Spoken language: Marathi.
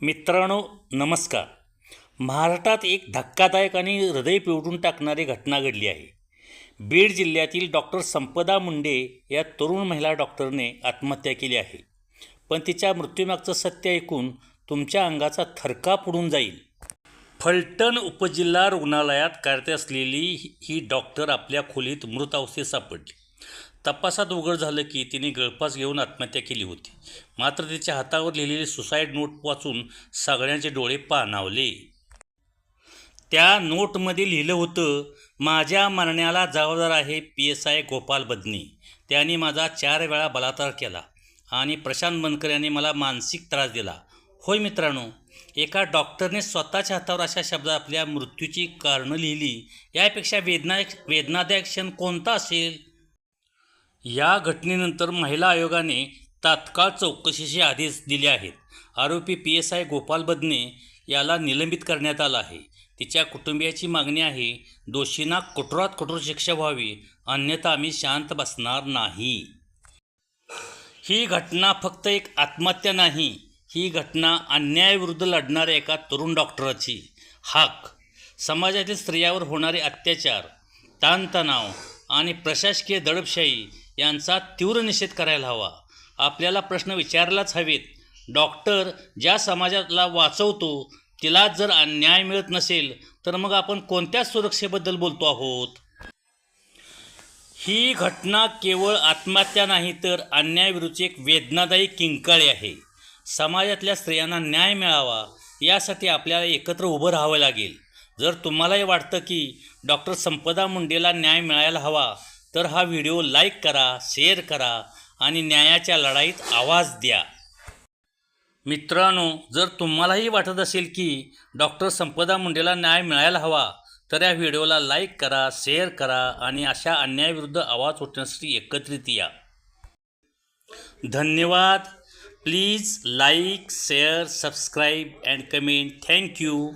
मित्रांनो नमस्कार. महाराष्ट्रात एक धक्कादायक आणि हृदय पिवटून टाकणारी घटना घडली आहे. बीड जिल्ह्यातील डॉक्टर संपदा मुंडे या तरुण महिला डॉक्टरने आत्महत्या केली आहे. पण तिच्या मृत्यूमागचं सत्य ऐकून तुमच्या अंगाचा थरकाप उडून जाईल. फलटण उपजिल्हा रुग्णालयात कार्यरत असलेली ही- ही डॉक्टर आपल्या खोलीत मृत अवस्थेत सापडली. तपासात उघड झालं की तिने गळफास घेऊन आत्महत्या केली होती. मात्र तिच्या हातावर लिहिलेली सुसाईड नोट वाचून सगळ्यांचे डोळे पाणावले. त्या नोटमध्ये लिहिलं होतं माझ्या मरण्याला जबाबदार आहे P S I Gopal Badni. त्याने माझा चार वेळा बलात्कार केला आणि प्रशांत बनकर यांनी मला मानसिक त्रास दिला. होय मित्रांनो एका डॉक्टरने स्वतःच्या हातावर अशा शब्दात आपल्या मृत्यूची कारणं लिहिली. यापेक्षा वेदना वेदनादायक क्षण कोणता असेल? या घटनेनंतर महिला आयोगाने तात्काळ चौकशीचे आदेश दिले आहेत. आरोपी P S I Gopal Badne याला निलंबित करण्यात आलं आहे. तिच्या कुटुंबियाची मागणी आहे दोषींना कठोरात कठोर शिक्षा व्हावी अन्यथा आम्ही शांत बसणार नाही. ही घटना फक्त एक आत्महत्या नाही ही घटना अन्यायाविरुद्ध लढणाऱ्या एका तरुण डॉक्टराची. हाक समाजातील स्त्रियावर होणारे अत्याचार ताणतणाव आणि प्रशासकीय दडपशाही यांचा तीव्र निषेध करायला हवा. आपल्याला प्रश्न विचारलाच हवेत. डॉक्टर ज्या समाजाला वाचवतो तिला जर न्याय मिळत नसेल तर मग आपण कोणत्या सुरक्षेबद्दल बोलतो आहोत? ही घटना केवळ आत्महत्या नाही तर अन्यायाविरुद्धची एक वेदनादायी किंकाळी आहे. समाजातल्या स्त्रियांना न्याय मिळावा यासाठी आपल्याला एकत्र उभं राहावं लागेल. जर तुम्हालाही वाटतं की डॉक्टर संपदा मुंडेला न्याय मिळायला हवा तर हा व्हिडिओ लाईक करा शेअर करा आणि न्यायाच्या लढाईत आवाज द्या. मित्रांनो जर तुम्हालाही वाटत असेल की डॉक्टर संपदा मुंडेला न्याय मिळायला हवा तर या व्हिडिओला लाईक करा शेअर करा आणि अशा अन्यायाविरुद्ध आवाज उठण्यासाठी एकत्रित या. धन्यवाद. Please like share subscribe and comment. Thank you